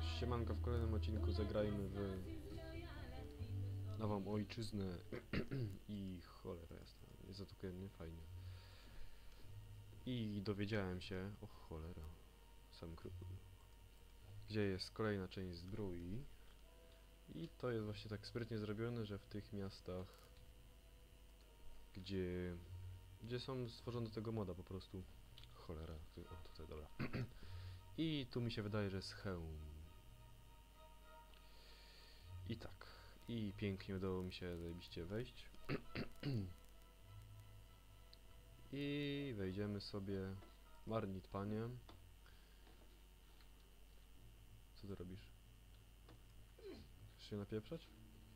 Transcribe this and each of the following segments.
Siemanko, w kolejnym odcinku zagrajmy w nową ojczyznę i cholera jasna, jest za to nie fajnie. I dowiedziałem się, o cholera, sam gdzie jest kolejna część zbroi i to jest właśnie tak sprytnie zrobione, że w tych miastach, gdzie, gdzie są stworzone do tego moda po prostu, cholera, o tutaj, dobra. I tu mi się wydaje, że jest hełm. I tak. I pięknie udało mi się zajebiście wejść. I wejdziemy sobie. Marnit, panie. Co ty robisz? Chcesz się napieprzać?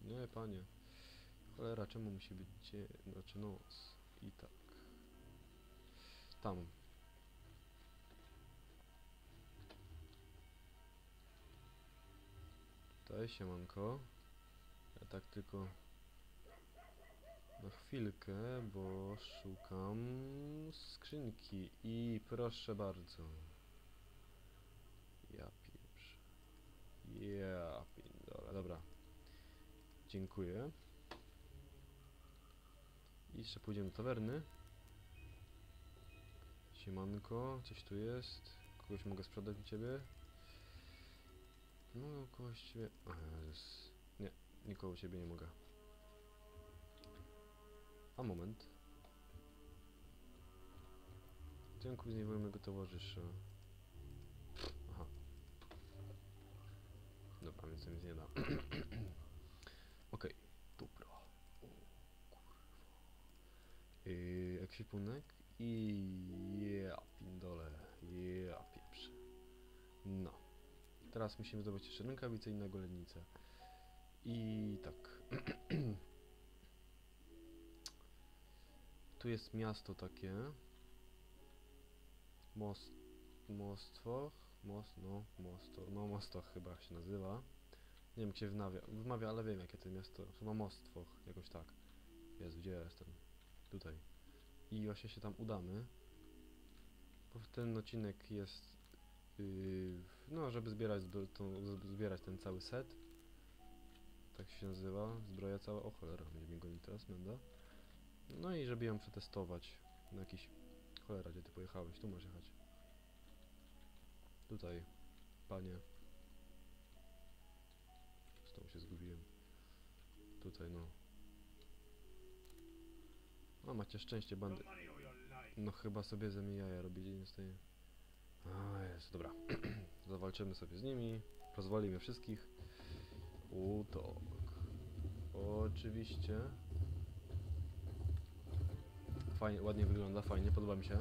Nie, panie. Cholera, czemu musi być dzie... znaczy noc? I tak. Tam. Tutaj, siemanko. Ja tak tylko na chwilkę, bo szukam skrzynki i proszę bardzo. Ja pieprz. Ja pindole. Dobra. Dziękuję. I jeszcze pójdziemy do tawerny. Siemanko, coś tu jest. Kogoś mogę sprzedać u ciebie? No, kogoś ciebie... A, jest... Nie, nikogo u ciebie nie mogę. A moment. Dziękuję z mojego towarzysza. Aha. Dobra, więc to nic nie da. Okej, dobra. O, kurwa. Yy, ekwipunek i... Ja pindole, ja pieprze. No. Teraz musimy zdobyć jeszcze rękawice i nagolennicę. I tak. tu jest miasto takie. Most... Mostwoch? Most... no... Mosto... no Mostoch chyba się nazywa. Nie wiem jak się wymawia, wymawia, ale wiem jakie to miasto. Chyba Mostwoch, jakoś tak. Jest, gdzie ja jestem? Tutaj. I właśnie się tam udamy. Bo ten odcinek jest no, żeby zbierać, tą, z- zbierać ten cały set. Tak się nazywa, zbroja cała. O cholera, będzie mi gonić teraz, menda. No i żeby ją przetestować na jakiś... Cholera, gdzie ty pojechałeś? Tu masz jechać. Tutaj, panie. Znowu się zgubiłem. Tutaj, no. No, macie szczęście, bandy. No chyba sobie ze mnie jaja robić nie jest, dobra. Zawalczymy sobie z nimi. Pozwolimy wszystkich. U tak. Oczywiście. Fajnie, ładnie wygląda, fajnie, podoba mi się.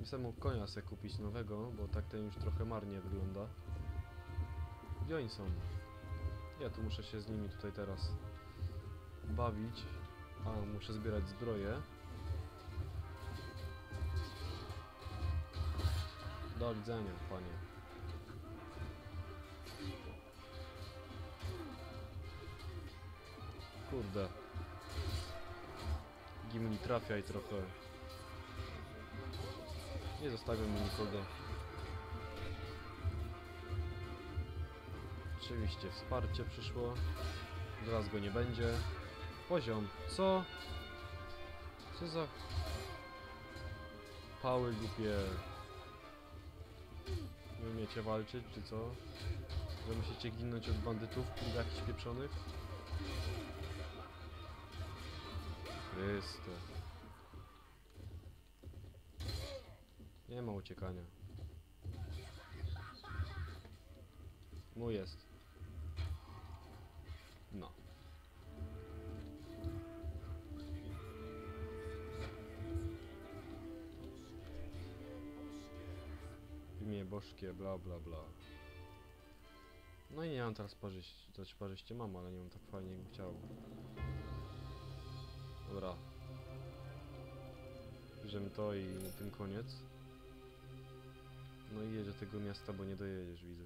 Mi samą konia chcę kupić nowego, bo tak ten już trochę marnie wygląda. Gdzie oni są? Ja tu muszę się z nimi tutaj teraz bawić. A, muszę zbierać zbroję. Do widzenia, panie. Kurde. Gimli trafiaj trochę. Nie zostawiam nikogo. Oczywiście wsparcie przyszło. Zaraz go nie będzie. Poziom. Co? Co za... Pały głupie. Umiecie walczyć, czy co? Że musicie ginąć od bandytów, jakichś pieprzonych? Chryste. Nie ma uciekania. Mój jest. Bożkie, bla bla bla. No i nie mam teraz parzyść, znaczy parzyście mam, ale nie mam tak fajnie jakbym chciał. Dobra. Bierzemy to i na tym koniec. No i jedź do tego miasta, bo nie dojedziesz, widzę.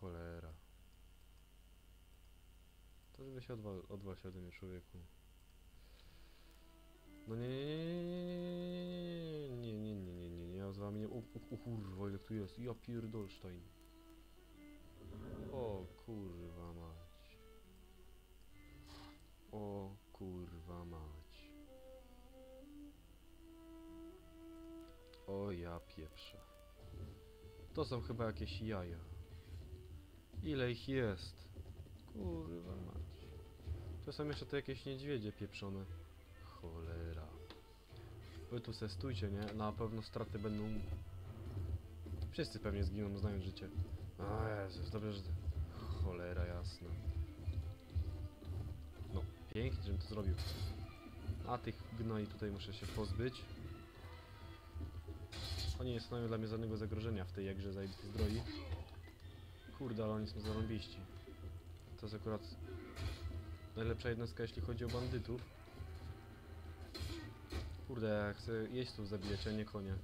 Cholera. To żeby się odwal, odwal się ode mnie człowieku. No nie, nie, nie, nie, nie, nie, nie, nie, nie, dwa mnie... O, o, o kurwa, ile tu jest? Ja pierdolsztajn. O kurwa mać. O kurwa mać. O ja pieprzę. To są chyba jakieś jaja. Ile ich jest? Kurwa mać. To są jeszcze te jakieś niedźwiedzie pieprzone. Cholera. Wy tu se stójcie, nie? Na pewno straty będą... Wszyscy pewnie zginą, znając życie. O Jezus, dobrze, że... Cholera jasna. No, pięknie, żebym to zrobił. A tych gnoi tutaj muszę się pozbyć. Oni nie stanowią dla mnie żadnego zagrożenia w tej jakże zajebistej zbroi. Kurde, ale oni są zarąbiści. To jest akurat najlepsza jednostka, jeśli chodzi o bandytów. Kurde, chcę jeźdźców zabijać, a nie konie.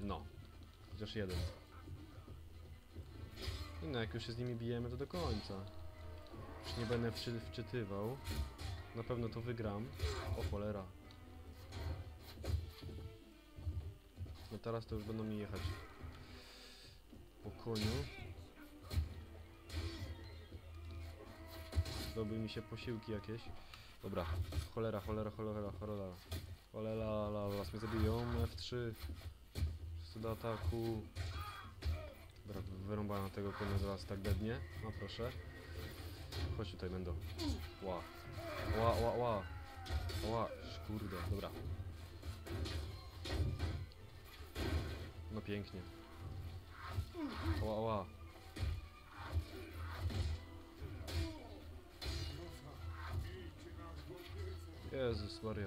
No. Chociaż jeden. I no, jak już się z nimi bijemy, to do końca. Już nie będę wczy wczytywał. Na pewno to wygram. O cholera. No teraz to już będą mi jechać po koniu. Zrobiły mi się posiłki jakieś. Dobra, cholera, cholera, cholera, cholera. Cholera, la, las mnie zabiją. F3. Wszyscy do ataku. Dobra, wyrąbałem tego konia zaraz tak dednie. No proszę. Chodź tutaj będą. Ła. Ła, ła, ła. Ła, kurde, dobra. No pięknie. Ła, ła. Jezus Maria.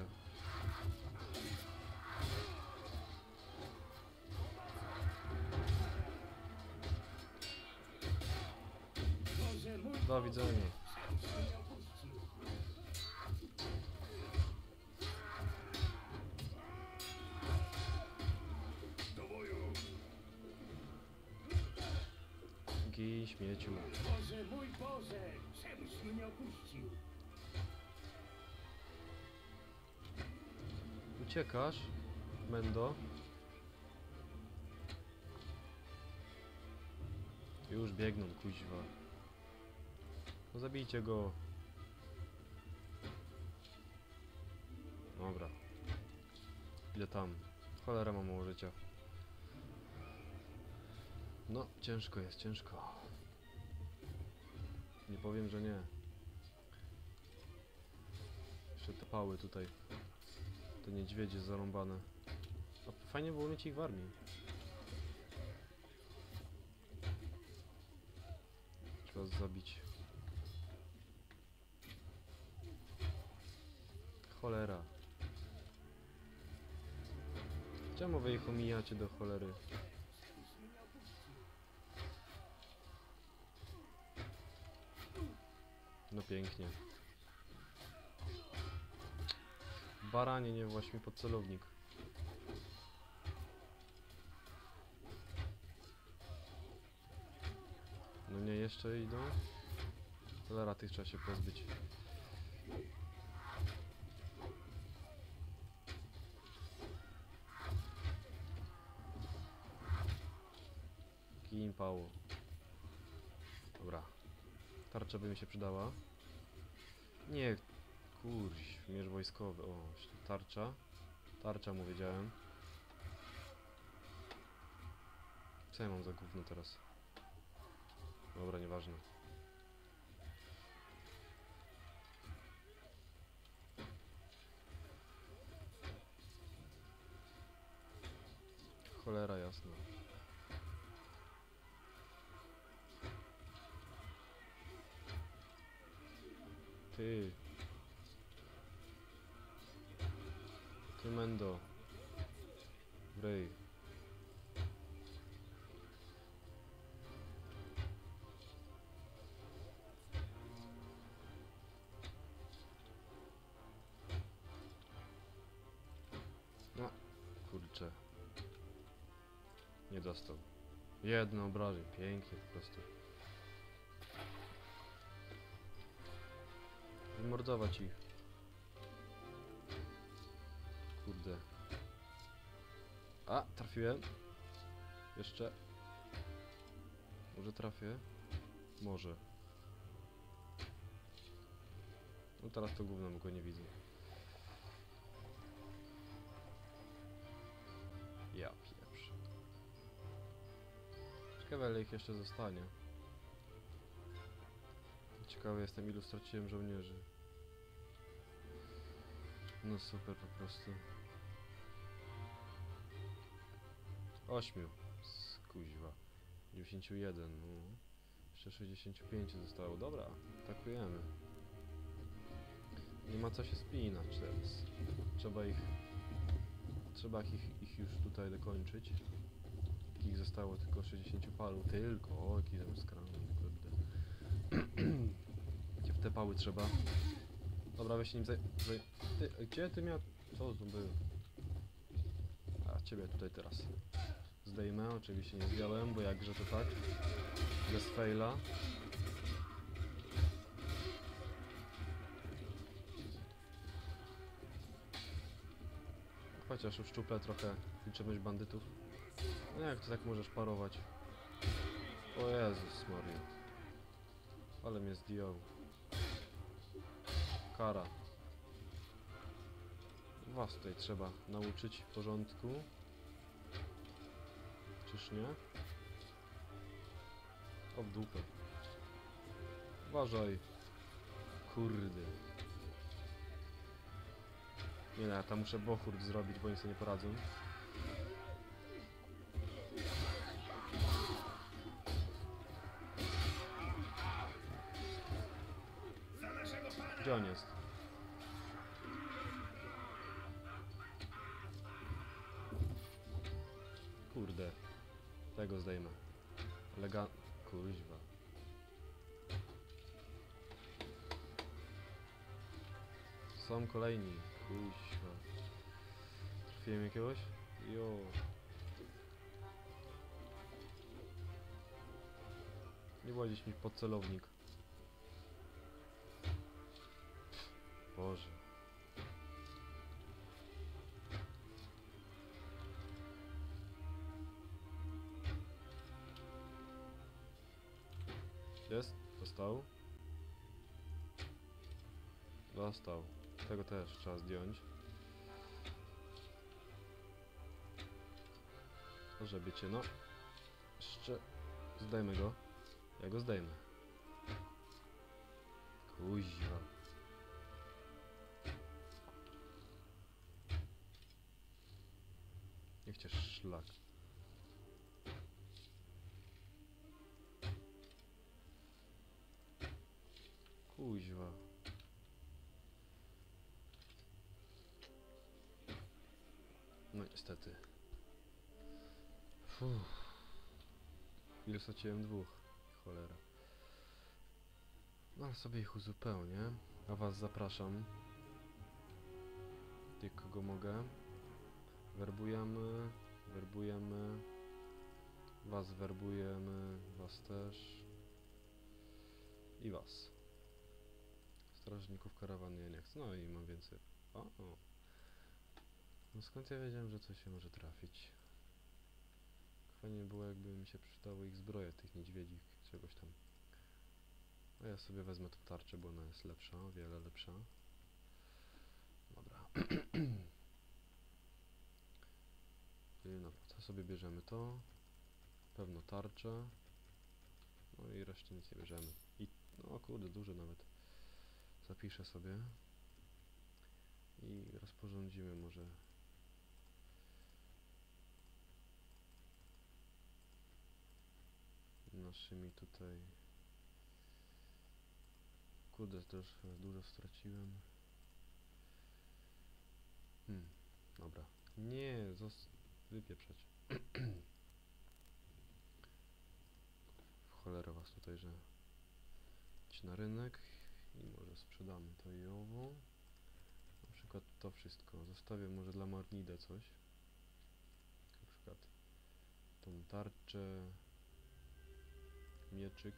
Do widzenia. Śmieciu. Boże, mój Boże, czemuś mnie opuścił? Uciekasz, Mendo. Już biegną, kuźwa. No zabijcie go. Dobra. Ile tam? Cholera mam mało życia. No, ciężko jest, ciężko. Nie powiem, że nie. Jeszcze te pały tutaj. Te niedźwiedzie zarąbane. A fajnie było mieć ich w armii. Trzeba zabić. Cholera. Czemu wy ich omijacie do cholery? No pięknie. Baranie nie właśnie pod celownik. No nie, jeszcze idą. Cholera, tych trzeba się pozbyć. Gin Pało. Dobra. Tarcza by mi się przydała. Nie, kurś, mierz wojskowy. O, tarcza. Tarcza mu wiedziałem. Co ja mam za gówno teraz? Dobra, nieważne. Cholera jasna. Ty. Ty Mendo. Brej. No, kurczę. Nie dostał. Jedno obrażeń, pięknie po prostu. Wymordować ich. A, trafiłem. Jeszcze. Może trafię? Może. No teraz to gówno, bo go nie widzę. Ja pierwszy. Ciekawe ile ich jeszcze zostanie. Ciekawy jestem ilu straciłem żołnierzy. No super po prostu. Ośmiu. Skuźwa. 91, no. Jeszcze 65 zostało. Dobra, atakujemy. Nie ma co się spinać teraz. Trzeba ich... Trzeba ich, ich już tutaj dokończyć. Ich zostało tylko 60 paru. Tylko! O, jaki tam skromny, kurde. Gdzie w te pały trzeba? Dobra, weź nim zaj... Ty, gdzie ty miał... Co to było? A, ciebie tutaj teraz. Zdejmę, oczywiście nie zdjąłem, bo jakże to tak. Bez faila. Chociaż uszczuplę trochę liczebność bandytów. No jak to tak możesz parować? O Jezus Maria. Ale mnie zdjął. Kara. Was tutaj trzeba nauczyć porządku. Czyż nie? O dupę. Uważaj. Kurde. Nie no, ja tam muszę bochurt zrobić, bo oni sobie nie poradzą. Gdzie on jest? Tego zdejmę. Lega... Kuźwa. Są kolejni. Kuźwa. Trafiłem jakiegoś? Jo. Nie gdzieś mi pod celownik. Dostał. Tego też trzeba zdjąć. Może wiecie, no. Jeszcze zdejmę go. Ja go zdejmę. Kuźwa. Niech cię szlak. No niestety. Fuh. Ile straciłem dwóch. Cholera. No ale sobie ich uzupełnię. A was zapraszam. Tych kogo mogę. Werbujemy, werbujemy, was werbujemy, was też i was. Strażników karawany ja nie chcę, no i mam więcej. O, o. No skąd ja wiedziałem, że coś się może trafić? Fajnie było jakby mi się przydało ich zbroje, tych niedźwiedzi, czegoś tam. A ja sobie wezmę tą tarczę, bo ona jest lepsza, o wiele lepsza. Dobra. Dobra, to sobie bierzemy to. Pewno tarczę. No i reszty nic nie bierzemy. I, no kurde, dużo nawet. Zapiszę sobie. I rozporządzimy może. Naszymi tutaj. Kurde, też dużo straciłem. Hmm, dobra. Nie, zos wypieprzać. W cholerę was tutaj, że idź na rynek i może sprzedamy to i owo. Na przykład to wszystko. Zostawię może dla Marnidę coś. Na przykład tą tarczę, mieczyk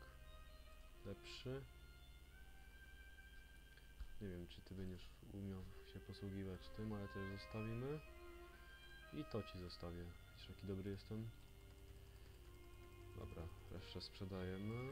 lepszy. Nie wiem, czy ty będziesz umiał się posługiwać tym, ale to zostawimy. I to ci zostawię. Widzisz jaki dobry jestem? Dobra, resztę sprzedajemy.